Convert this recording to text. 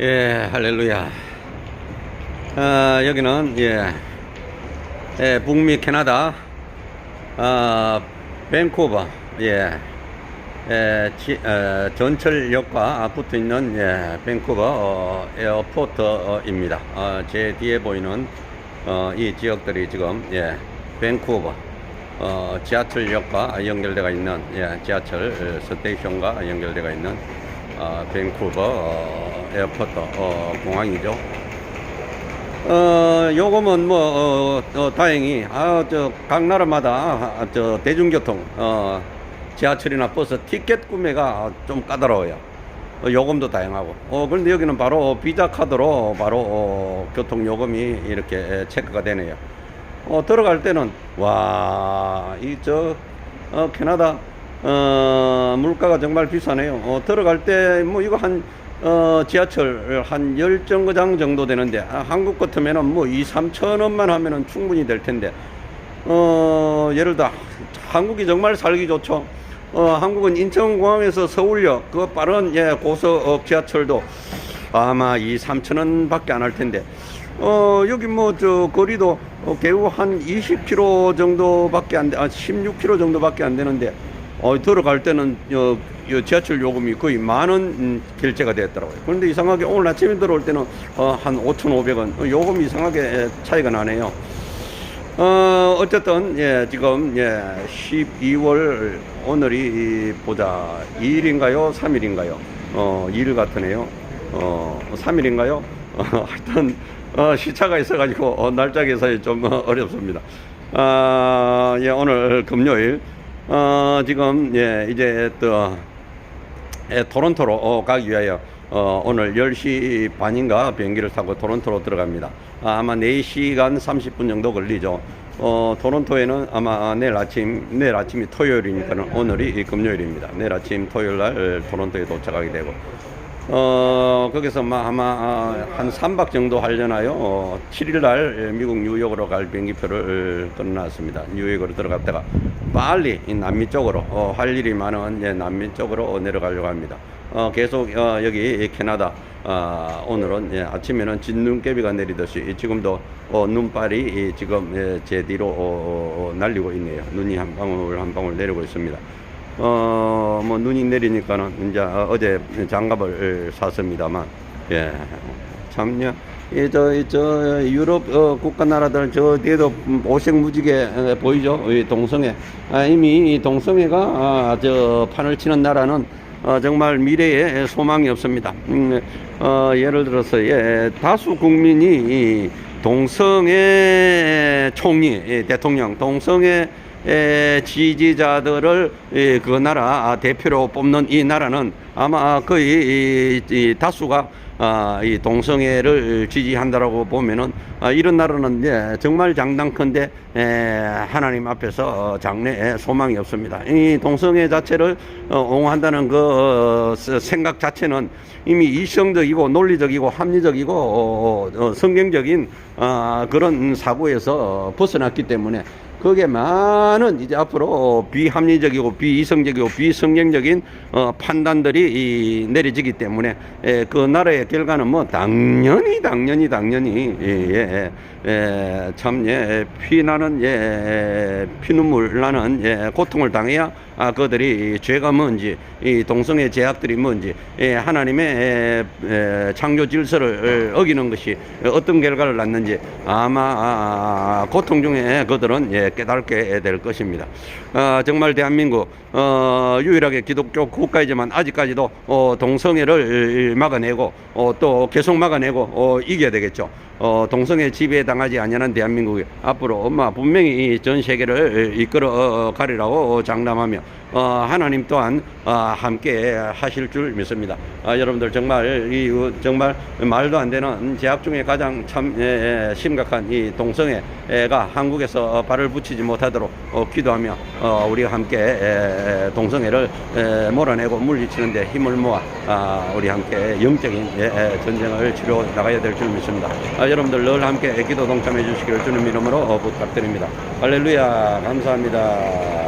예, 할렐루야. 아, 여기는, 예, 예, 북미 캐나다, 아, 밴쿠버, 예, 예, 지, 어, 전철역과 붙어 있는, 예, 밴쿠버, 어, 에어포트입니다. 어, 제 뒤에 보이는, 어, 이 지역들이 지금, 예, 밴쿠버, 어, 지하철역과 연결되어 있는, 예, 지하철 어, 스테이션과 연결되어 있는, 어, 밴쿠버 어, 에어포트 어, 공항이죠. 어, 요금은 뭐, 어, 어, 다행히, 아, 저, 각 나라마다, 아, 저, 대중교통, 어, 지하철이나 버스 티켓 구매가 좀 까다로워요. 어, 요금도 다양하고. 어, 그런데 여기는 바로 비자 카드로 바로, 어, 교통 요금이 이렇게 체크가 되네요. 어, 들어갈 때는, 와, 이, 저, 어, 캐나다, 어, 물가가 정말 비싸네요. 어, 들어갈 때, 뭐, 이거 한, 어, 지하철 한 10정거장 정도 되는데, 아, 한국 같으면은 뭐 2, 3천 원만 하면은 충분히 될 텐데, 어, 예를 들어, 한국이 정말 살기 좋죠. 어, 한국은 인천공항에서 서울역, 그 빠른, 예, 고속 지하철도 아마 2, 3천 원 밖에 안 할 텐데, 어, 여기 뭐, 저, 거리도 어, 겨우 한 20km 정도밖에 안 돼, 아, 16km 정도밖에 안 되는데, 어, 들어갈 때는, 어, 요 지하철 요금이 거의 만원 음, 결제가 됐더라고요. 그런데 이상하게 오늘 아침에 들어올 때는, 어, 한 5,500원. 어, 요금 이상하게 예, 차이가 나네요. 어, 어쨌든, 예, 지금, 예, 12월, 오늘이, 이, 보자, 2일인가요? 3일인가요? 어, 2일 같으네요. 어, 3일인가요? 어, 하여튼, 어, 시차가 있어가지고, 어, 날짜 계산이 좀 어, 어렵습니다. 아, 예, 오늘 금요일, 어, 지금, 예, 이제 또, 예, 토론토로 어, 가기 위하여 어, 오늘 10시 반인가 비행기를 타고 토론토로 들어갑니다. 아, 아마 4시간 30분 정도 걸리죠. 어, 토론토에는 아마 내일 아침, 내일 아침이 토요일이니까는 오늘이 금요일입니다. 내일 아침 토요일 날 토론토에 도착하게 되고, 어, 거기서 마- 아마 아, 한 3박 정도 하려나요? 어, 7일 날 미국 뉴욕으로 갈 비행기표를 끊어놨습니다. 뉴욕으로 들어갔다가 빨리 이 남미 쪽으로 어, 할 일이 많은 예, 남미 쪽으로 내려가려고 합니다. 어, 계속 어, 여기 캐나다 아, 오늘은 예, 아침에는 진눈깨비가 내리듯이 지금도 어, 눈발이 이 지금 예, 제 뒤로 어, 어, 어, 날리고 있네요. 눈이 한 방울 한 방울 내리고 있습니다. 어, 뭐 눈이 내리니까는 이제 어, 어제 장갑을 샀습니다만, 예, 참요. 이, 저, 이, 저, 유럽, 어, 국가 나라들, 저, 뒤에도 오색 무지개 에, 보이죠? 이 동성애. 아, 이미 이 동성애가, 아, 저, 판을 치는 나라는, 어, 정말 미래에 소망이 없습니다. 음, 어, 예를 들어서, 예, 다수 국민이 이 동성애 총리, 예, 대통령, 동성애 에, 지지자들을 이, 그 나라 대표로 뽑는 이 나라는 아마 거의 다수가 아, 이 동성애를 지지한다라고 보면은 아, 이런 나라는 예, 정말 장당컨대 에, 하나님 앞에서 어, 장래에 소망이 없습니다. 이 동성애 자체를 어, 옹호한다는 그 어, 스- 생각 자체는 이미 이성적이고 논리적이고 합리적이고 어, 어, 성경적인 아, 그런 사고에서 벗어났기 때문에 거기에 많은 이제 앞으로 비합리적이고 비이성적이고 비성경적인 어, 판단들이 이, 내려지기 때문에 에, 그 나라의 결과는 뭐 당연히 당연히 당연히 예, 예, 예, 참 예, 피나는 예, 피눈물 나는 예, 고통을 당해야 아, 그들이 죄가 뭔지 이 동성애 제약들이 뭔지 예, 하나님의 에, 에, 창조 질서를 어기는 것이 어떤 결과를 낳는지 아마 아, 고통 중에 그들은 예, 깨닫게 될 것입니다. 아, 정말 대한민국 어, 유일하게 기독교 국가이지만 아직까지도 어, 동성애를 막아내고 어, 또 계속 막아내고 어, 이겨야 되겠죠. 어, 동성애 지배에 당하지 아니하는 대한민국이 앞으로 엄마 분명히 이전 세계를 이끌어 가리라고 장담하며 어, 하나님 또한 어, 함께 하실 줄 믿습니다. 아, 여러분들 정말 이 어, 정말 말도 안 되는 제약 중에 가장 참 예, 예, 심각한 이 동성애가 한국에서 발을 붙이지 못하도록 어, 기도하며 어, 우리가 함께 에, 에, 동성애를 에, 몰아내고 물리치는데 힘을 모아 아, 우리 함께 영적인 예, 예, 전쟁을 치러 나가야 될 줄 믿습니다. 아, 여러분들 늘 함께 기도 동참해 주시기를 주님 이름으로 어, 부탁드립니다. 할렐루야 감사합니다.